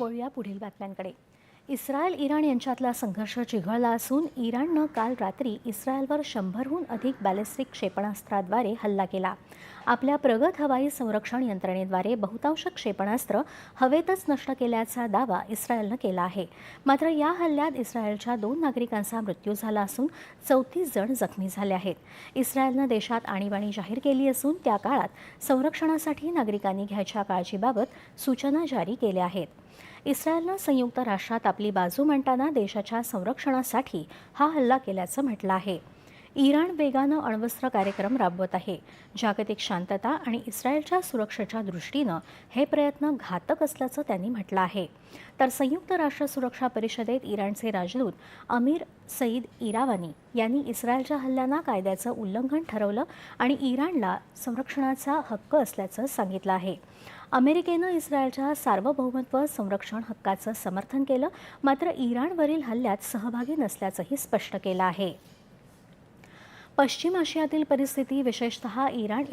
वळूया पुढील बातम्यांकडे. Israel Iran यांच्यातला संघर्ष चिघळला असून इराणनं काल रात्री इस्रायलवर शंभरहून अधिक बॅलिस्टिक क्षेपणास्त्राद्वारे हल्ला केला. आपल्या प्रगत हवाई संरक्षण यंत्रणेद्वारे बहुतांश क्षेपणास्त्र हवेतच नष्ट केल्याचा दावा इस्रायलनं केला आहे. मात्र या हल्ल्यात इस्रायलच्या दोन नागरिकांचा मृत्यू झाला असून चौतीस जण जखमी झाले आहेत. इस्रायलनं देशात आणीबाणी जाहीर केली असून त्या काळात संरक्षणासाठी नागरिकांनी घ्यायच्या काळजीबाबत सूचना जारी केल्या आहेत. इस्रायलनं संयुक्त राष्ट्रात आपली बाजू मांडताना देशाच्या संरक्षणासाठी हा हल्ला केल्याचं म्हटलं आहे. इराण वेगानं अण्वस्त्र कार्यक्रम राबवत आहे. जागतिक शांतता आणि इस्रायलच्या सुरक्षेच्या दृष्टीनं हे प्रयत्न घातक असल्याचं त्यांनी म्हटलं आहे. तर संयुक्त राष्ट्र सुरक्षा परिषदेत इराणचे राजदूत अमीर सईद इरावानी यांनी इस्रायलच्या हल्ल्यांना कायद्याचं उल्लंघन ठरवलं आणि इराणला संरक्षणाचा हक्क असल्याचं सांगितलं आहे. अमेरिकेनं इस्रायलच्या सार्वभौमत्व संरक्षण हक्काचं समर्थन केलं मात्र इराणवरील हल्ल्यात सहभागी नसल्याचंही स्पष्ट केलं आहे. पश्चिम आशियातील परिस्थिती विशेषतः इराण